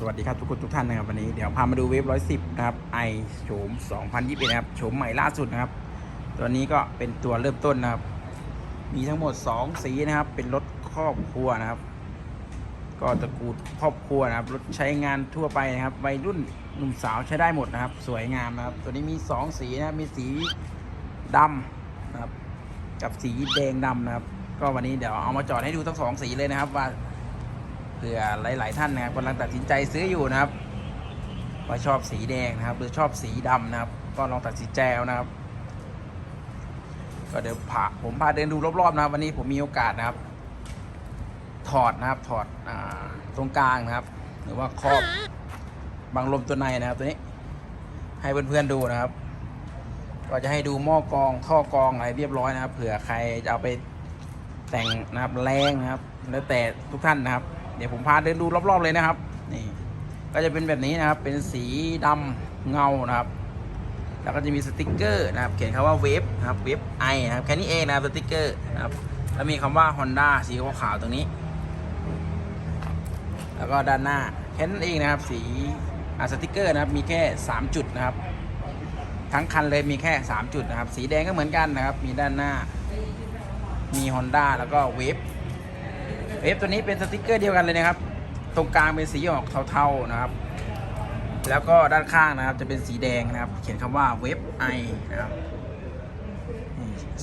คุณทุกท่านนะครับวันนี้เดี๋ยวพามาดูเวฟร้อยสิบนะครับไอโฉม2021นะครับโฉมใหม่ล่าสุดนะครับ ตัวนี้ก็เป็นตัวเริ่มต้นนะครับ มีทั้งหมด2สีนะครับ เป็นรถครอบครัวนะครับ ก็ตระกูลครอบครัวนะครับรถใช้งานทั่วไปนะครับวัยรุ่นหนุ่มสาวใช้ได้หมดนะครับ สวยงามนะครับ ตัวนี้มี2สีนะครับมีสีดำนะครับ กับสีแดงดำนะครับ ก็วันนี้เดี๋ยวเอามาจอดให้ดูทั้งสองสีเลยนะครับว่า เผื่อหลาย ๆ ท่านนะครับกำลังตัดสินใจซื้ออยู่นะครับว่าชอบสีแดงนะครับ หรือชอบสีดำนะครับ ก็ลองตัดสินใจเอานะครับ ก็เดี๋ยวพาผมพาเดินดูรอบๆนะครับวันนี้ผมมีโอกาสนะครับ ถอดนะครับถอดอตรงกลางนะครับ หรือว่าครอบบังลมตัวในนะครับตัวนี้ ให้เพื่อนๆดูนะครับก็จะให้ดูหม้อกองท่อกองอะไรเรียบร้อยนะครับเผื่อใครจะเอาไปแต่งนะครับแรงนะครับ แล้วแต่ทุกท่านนะครับ ดี๋ยวผมพาเดินดูรอบๆเลยนะครับ นี่ ก็จะเป็นแบบนี้นะครับ เป็นสีดำเงานะครับ แล้วก็จะมีสติกเกอร์นะครับ เขียนคำว่าเวฟนะครับ เวฟไอนะครับ แค่นี้เองนะครับ สติกเกอร์นะครับ แล้วมีคำว่า Honda สีขาวๆตรงนี้ แล้วก็ด้านหน้า แค่นั้นเองนะครับ สีอ่าสติกเกอร์นะครับ มีแค่ 3 จุดนะครับ ทั้งคันเลยมีแค่ 3 จุดนะครับ สีแดงก็เหมือนกันนะครับ มีด้านหน้า มี Honda แล้วก็เวฟ เวฟตัวนี้เป็นสติกเกอร์เดียวกันเลยนะครับ ตรงกลางเป็นสีออกเทาๆนะครับ แล้วก็ด้านข้างนะครับจะเป็นสีแดงนะครับ เขียนคำว่าเวฟไอนะครับ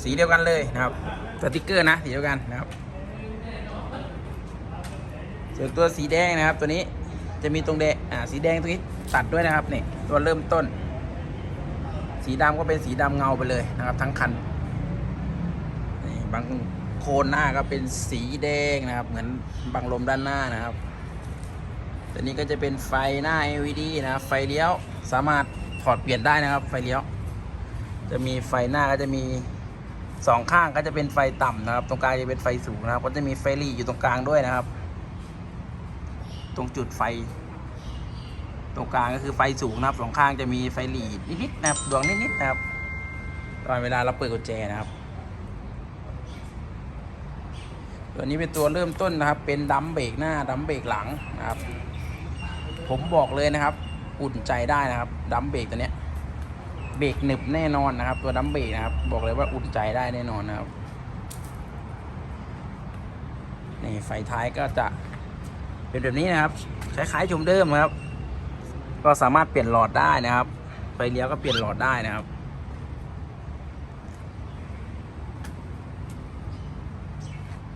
สีเดียวกันเลยนะครับสติกเกอร์นะสีเดียวกันนะครับส่วนตัวสีแดงนะครับ ตัวนี้จะมีตรงแดงอ่าสีแดงตรงนี้ตัดด้วยนะครับนี่ตัวเริ่มต้น สีดำก็เป็นสีดำเงาไปเลยนะครับ ทั้งคันนี่บาง คนหน้าก็เป็นสีแดงนะครับ เหมือนบังลมด้านหน้านะครับ ตัวนี้ก็จะเป็นไฟหน้า LED นะครับ ไฟเลี้ยวสามารถถอดเปลี่ยนได้นะครับ ไฟเลี้ยว จะมีไฟหน้าก็จะมีสองข้างก็จะเป็นไฟต่ำนะครับ ตรงกลางจะเป็นไฟสูงนะครับ ก็จะมีไฟหลีอยู่ตรงกลางด้วยนะครับ ตรงจุดไฟ ตรงกลางก็คือไฟสูงนะครับสองข้างจะมีไฟหลีนิดๆนะครับดวงนิดๆนะครับ ตอนเวลาเราเปิดกุญแจนะครับ ตัวนี้เป็นตัวเริ่มต้นนะครับ เป็นดัมเบรกหน้าดัมเบรกหลังนะครับ ผมบอกเลยนะครับ อุ่นใจได้นะครับดัมเบรกตัวเนี้ยเบรกหนึบแน่นอนนะครับ ตัวดัมเบรกนะครับ บอกเลยว่าอุ่นใจได้แน่นอนนะครับนี่ไฟท้ายก็จะเป็นแบบนี้นะครับคล้ายๆชมเดิมครับ ก็สามารถเปลี่ยนหลอดได้นะครับไฟเลี้ยวก็เปลี่ยนหลอดได้นะครับ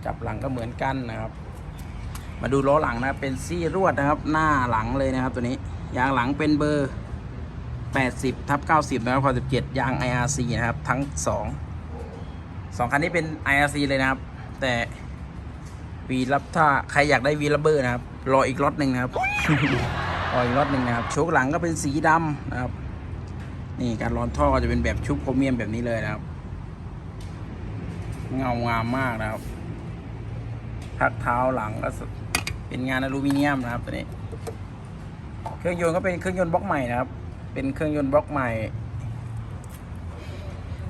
จับ หลังก็เหมือนกันนะครับ มาดูล้อหลังนะเป็นซี่รวดนะครับ หน้าหลังเลยนะครับ ตัวนี้ยางหลังเป็นเบอร์ 80ทับ90นะครับพอ17ยาง IRC นะครับ ทั้ง 2 2คันนี้เป็น IRC เลยนะครับ แต่วีรับถ้าใครอยากได้วีลับเบอร์นะครับ รออีกรถหนึ่งนะครับรออีกรถหนึ่งนะครับโชคหลังก็เป็นสีดำนะครับ นี่การร้อนท่อก็จะเป็นแบบชุบโครเมียมแบบนี้เลยนะครับ เงางามมากนะครับ พักเท้าหลังก็เป็นงานอลูมิเนียมนะครับตัวนี้ เครื่องยนต์ก็เป็นเครื่องยนต์บล็อกใหม่นะครับ เป็นเครื่องยนต์บล็อกใหม่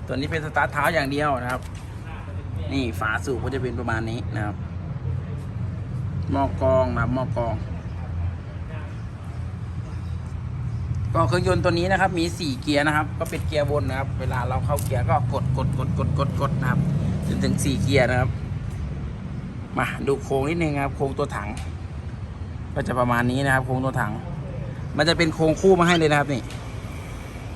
ตัวนี้เป็นสตาร์ทเท้าอย่างเดียวนะครับ นี่ฝาสูบก็จะเป็นประมาณนี้นะครับหม้อกรองนะครับหม้อกรองก็เครื่องยนต์ตัวนี้นะครับ มีสี่เกียร์นะครับ ก็เป็นเกียร์วนนะครับ เวลาเราเข้าเกียร์ก็กดกดกดกดกดกดนะครับจนถึงสี่เกียร์นะครับ มาดูโครงนิดนึงครับโครงตัวถัง ก็จะประมาณนี้นะครับโครงตัวถัง มันจะเป็นโครงคู่มาให้เลยนะครับนี่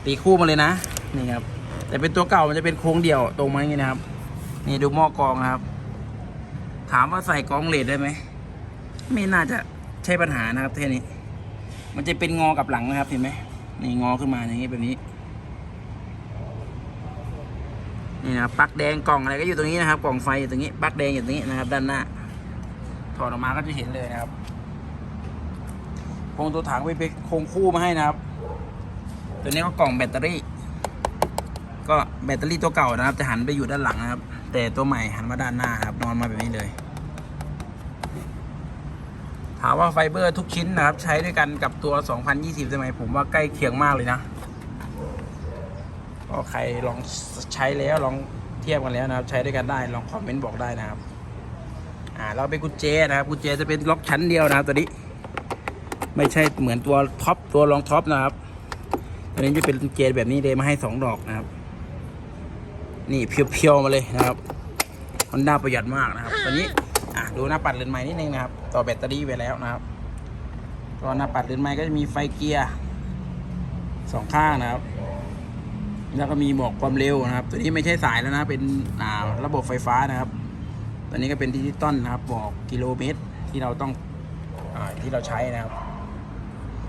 ตีคู่มาเลยนะนี่ครับ แต่เป็นตัวเก่ามันจะเป็นโครงเดี่ยวตรงมาอย่างนี้นะครับ นี่ดูหม้อกรองครับ ถามว่าใส่กรองเลดได้ไหมไม่น่าจะใช่ปัญหานะครับแค่นี้ มันจะเป็นงอกับหลังนะครับเห็นไหมนี่งอขึ้นมาอย่างนี้แบบนี้ นี่นะครับปลั๊กแดงกล่องอะไรก็อยู่ตรงนี้นะครับ กล่องไฟอยู่ตรงนี้ปลั๊กแดงอยู่ตรงนี้นะครับ ด้านหน้าถอดออกมาก็จะเห็นเลยนะครับโครงตัวถังไปเป็นโครงคู่มาให้นะครับ ตัวนี้ก็กล่องแบตเตอรี่ ก็แบตเตอรี่ตัวเก่านะครับ จะหันไปอยู่ด้านหลังนะครับ แต่ตัวใหม่หันมาด้านหน้าครับนอนมาแบบนี้เลยถามว่าไฟเบอร์ทุกชิ้นนะครับ ใช้ด้วยกันกับตัว 2020ใช่ไหมผมว่าใกล้เคียงมากเลยนะ ก็ใครลองใช้แล้วลองเทียบกันแล้วนะครับ ใช้ด้วยกันได้ลองคอมเมนต์บอกได้นะครับ อ่าเราเป็นกุญแจนะครับกุญแจจะเป็นล็อกชั้นเดียวนะครับตัวนี้ ไม่ใช่เหมือนตัวท็อปตัวรองท็อปนะครับอันนี้จะเป็นเกจแบบนี้เลยมาให้สองดอกนะครับ นี่เพียวๆมาเลยนะครับฮอนด้าประหยัดมากนะครับตอนนี้อะดูหน้าปัดเรือนไม้นิดนึงนะครับ ต่อแบตเตอรี่ไปแล้วนะครับก็หน้าปัดเรือนไม้ก็จะมีไฟเกียร์สองข้างนะครับ แล้วก็มีบอกความเร็วนะครับ ตัวนี้ไม่ใช่สายแล้วนะ เป็นอ่าระบบไฟฟ้านะครับ ตัวนี้ก็เป็นดิจิตอลนะครับ บอกกิโลเมตรที่เราต้องอที่เราใช้นะครับ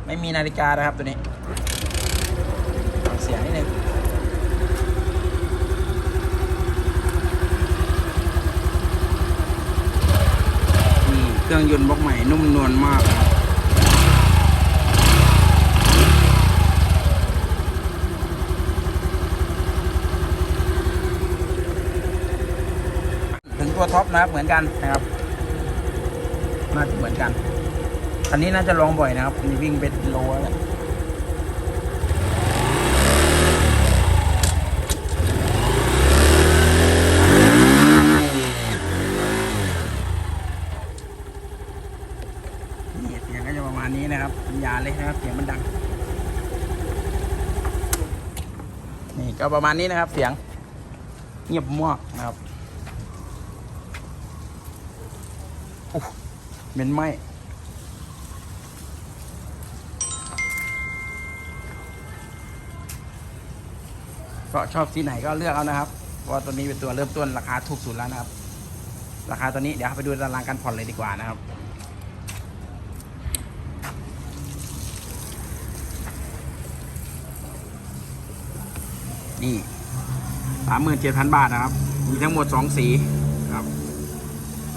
ไม่มีนาฬิกานะครับตัวนี้เสียงนิดนึงนี่เครื่องยนต์บล็อกใหม่นุ่มนวลมากครับ ถึง ตัวท็อปนะครับเหมือนกันนะครับน่าจะเหมือนกันคันนี้น่าจะลองบ่อยนะครับมีวิ่งเป็นโลแล้วเสียงก็จะประมาณนี้นะครับสัญญาเลยนะครับเสียงมันดัง นี่ก็ประมาณนี้นะครับเสียง เงียบมากนะครับ โอ้เหม็นไหมก็ชอบสีไหนก็เลือกเอานะครับเพราะว่าตัวนี้เป็นตัวเริ่มต้นราคาถูกสุดแล้วนะครับ ราคาตัวนี้เดี๋ยวไปดูตารางการผ่อนเลยดีกว่านะครับนี่สามหมื่นเจ็ดพันบาทนะครับ มีทั้งหมดสองสีครับ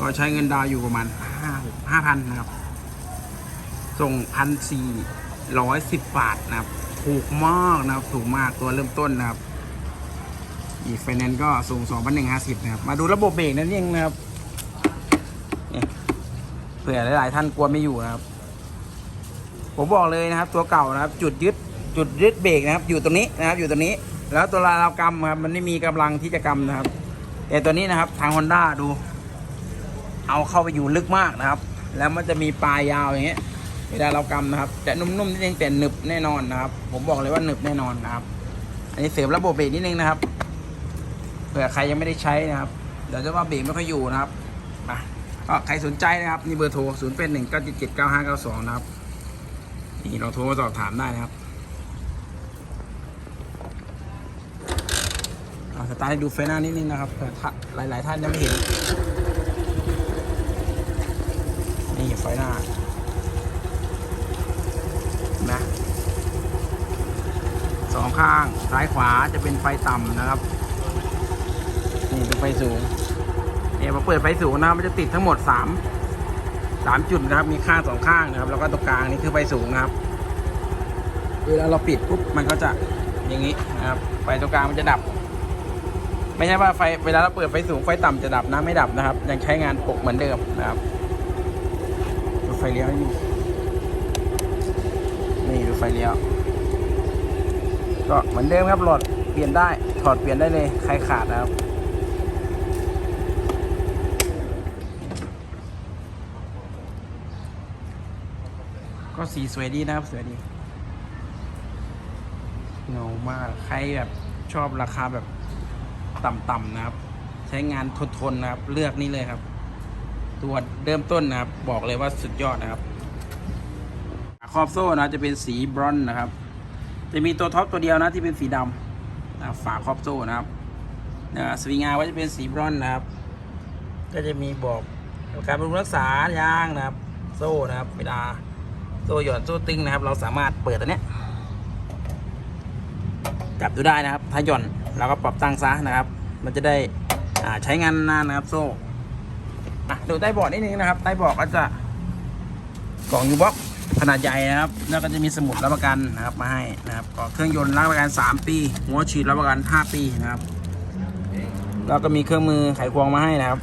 ก็ใช้เงินดาวอยู่ประมาณห้าห้าพันนะครับ ส่งพันสี่ร้อยสิบบาทนะครับ ถูกมากนะครับ ถูกมากตัวเริ่มต้นนะครับ อีกไฟแนนซ์ก็ส่งสองพันหนึ่งห้าสิบนะครับ มาดูระบบเบรกนั่นเองนะครับเผื่อหลาย ๆ ท่านกลัวไม่อยู่นะครับ ผมบอกเลยนะครับ ตัวเก่านะครับ จุดยึดจุดยึดเบรกนะครับ อยู่ตรงนี้นะครับ อยู่ตรงนี้ แล้วตัวเรากำครับ มันไม่มีกำลังที่จะกำนะครับแต่ตัวนี้นะครับ ทาง Honda ดู เอาเข้าไปอยู่ลึกมากนะครับ แล้วมันจะมีปลายยาวอย่างเงี้ยเวลาเรากำนะครับจะนุ่มๆนิดนึงแต่หนึบแน่นอนนะครับ ผมบอกเลยว่าหนึบแน่นอนนะครับ อันนี้เสริมระบบเบรกนิดนึงนะครับเผื่อใครยังไม่ได้ใช้นะครับ เดี๋ยวจะว่าเบรกไม่ค่อยอยู่นะครับอะก็ใครสนใจนะครับนี่เบอร์โทร0 8 1 9 7 7 9 5 9 2 นะครับ นี่เราโทรมาสอบถามได้นะครับอาสตาร์ทดูไฟหน้านิดนึงนะครับเผื่อท่าหลายๆท่านยังไม่เห็น ไฟหน้านะสองข้างซ้ายขวาจะเป็นไฟต่ำนะครับ นี่เป็นไฟสูงเนี่ยพอเปิดไฟสูงนะมันจะติดทั้งหมดสามสามจุดนะครับ มีข้างสองข้างนะครับ แล้วก็ตรงกลางนี่คือไฟสูงนะครับเวลาเราปิดปุ๊บมันก็จะอย่างนี้นะครับ ไฟตรงกลางมันจะดับ ไม่ใช่ว่าไฟเวลาเราเปิดไฟสูงไฟต่ำจะดับนะไม่ดับนะครับ ยังใช้งานปกเหมือนเดิมนะครับ ไฟเลี้ยวนี่ นี่ดูไฟเลี้ยว ก็เหมือนเดิมครับหลอดเปลี่ยนได้ ถอดเปลี่ยนได้เลย ใครขาดนะครับก็สีสวยดีนะครับสวยดีเงามากใครแบบชอบราคาแบบต่ำๆนะครับ ใช้งานทนๆนะครับ เลือกนี่เลยครับ ตัวเริ่มต้นนะครับ บอกเลยว่าสุดยอดนะครับขอบโซ่นะจะเป็นสีบรอนซ์นะครับ จะมีตัวท็อปตัวเดียวนะที่เป็นสีดำนะฝาครอบโซ่นะครับนะสวิงอาร์ก็จะเป็นสีบรอนซ์นะครับ ก็จะมีบอกการบำรุงรักษายางนะครับ โซ่นะครับ เวลาโซ่หย่อนโซ่ตึงนะครับ เราสามารถเปิดตัวเนี้ยจับดูได้นะครับ ถ้าหย่อนเราก็ปรับตั้งซะนะครับ มันจะได้ใช้งานนานนะครับโซ่ อะดูใต้เบาะนิดนึงนะครับใต้เบาะก็จะกล่องยูบ็อกขนาดใหญ่นะครับ แล้วก็จะมีสมุดรับประกันนะครับมาให้นะครับก็เครื่องยนต์รับประกัน 3 ปีหัวฉีดรับประกัน 5 ปีนะครับแล้วก็มีเครื่องมือไขควงมาให้นะครับ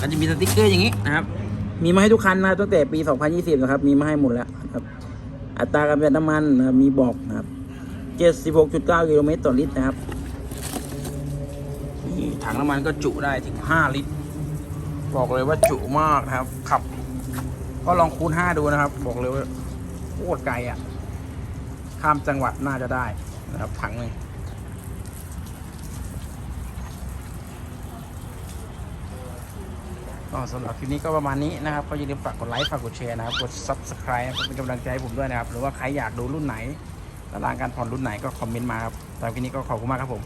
ก็จะมีสติกเกอร์อย่างนี้นะครับ มีมาให้ทุกคันนะตั้งแต่ปี 2020 นะครับ มีมาให้หมดแล้วนะครับ อัตราการประหยัดน้ำมันนะครับมีบอกนะครับ 76.9 กิโลเมตรต่อลิตรนะครับ นี่ถังน้ำมันก็จุได้ถึง 5 ลิตร บอกเลยว่าจุมากนะครับ ขับ ก็ลองคูณห้าดูนะครับ บอกเลยว่าโคตรไกลอะ ข้ามจังหวัดน่าจะได้นะครับถังหนึ่งก็สำหรับคลิปนี้ก็ประมาณนี้นะครับ ก็อย่าลืมฝากกดไลค์ฝากกดแชร์นะครับ กด subscribe เป็นกำลังใจให้ผมด้วยนะครับ หรือว่าใครอยากดูรุ่นไหนตารางการผ่อนรุ่นไหนก็คอมเมนต์มาครับสำหรับคลิปนี้ก็ขอบคุณมากครับผม